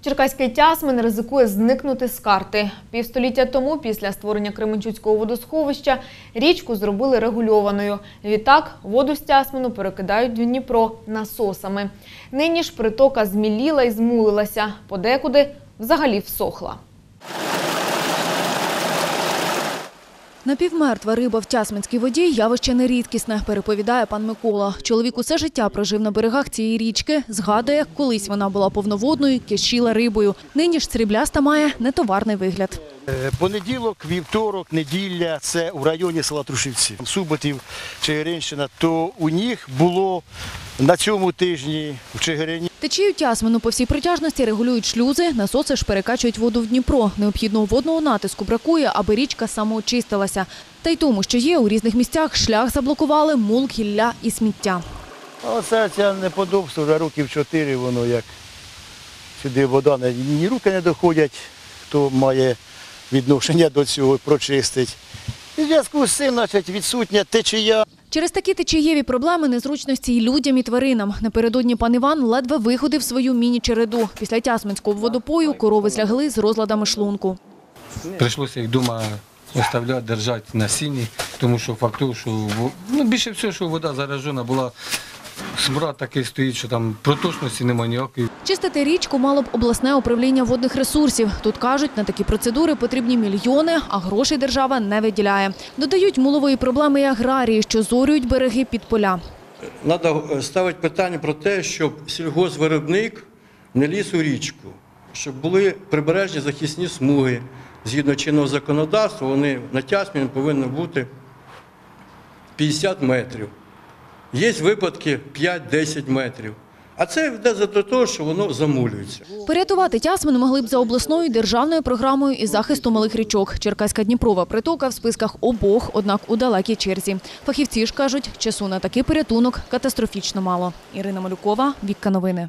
Черкаський тясмин ризикує зникнути з карти. Півстоліття тому, після створення Кременчуцького водосховища, річку зробили регульованою. Відтак воду з тясмину перекидають в Дніпро насосами. Нині ж притока зміліла і змулилася, подекуди взагалі всохла. Напівмертва риба в Тясминській воді – явище нерідкісне, переповідає пан Микола. Чоловік усе життя прожив на берегах цієї річки. Згадує, колись вона була повноводною, кишіла рибою. Нині ж срібляста має нетоварний вигляд. Е, Понеділок, вівторок, неділя це в районі села Трушівці. Суботів, Чигиринщина, то у них було на цьому тижні в Чигирині Течію Тясмину по всій протяжності регулюють шлюзи, насоси ж перекачують воду в Дніпро. Необхідного водного натиску бракує, аби річка самоочистилася. Та й тому, що є, у різних місцях шлях заблокували мул, гілля і сміття. Оце це неподобство, вже років чотири воно як сюди вода ні руки не доходять, хто має відношення до цього, прочистить. І в зв'язку з цим, значить, відсутня течія. Через такі течієві проблеми незручності і людям, і тваринам. Напередодні пан Іван ледве виходив свою міні-череду. Після Тясминського водопою корови злягли з розладами шлунку. Прийшлося їх вдома оставляти, держати на сіні, тому що факт того, що ну, більше всього, що вода заражена була, смрад такий стоїть, що там проточності немає ніякої. Чистити річку мало б обласне управління водних ресурсів. Тут кажуть, на такі процедури потрібні мільйони, а грошей держава не виділяє. Додають мулової проблеми і аграрії, що зорюють береги під поля. Треба ставити питання про те, щоб сільгоспвиробник не ліз у річку, щоб були прибережні захисні смуги. Згідно чинного законодавства, вони на тясмі повинні бути 50 метрів. Є випадки 5-10 метрів. А це йде за того, що воно замулюється. Порятувати Тясмин могли б за обласною державною програмою із захисту малих річок. Черкаська Дніпрова притока в списках обох, однак у далекій черзі. Фахівці ж кажуть, часу на такий порятунок катастрофічно мало. Ірина Малюкова, Вікка Новини.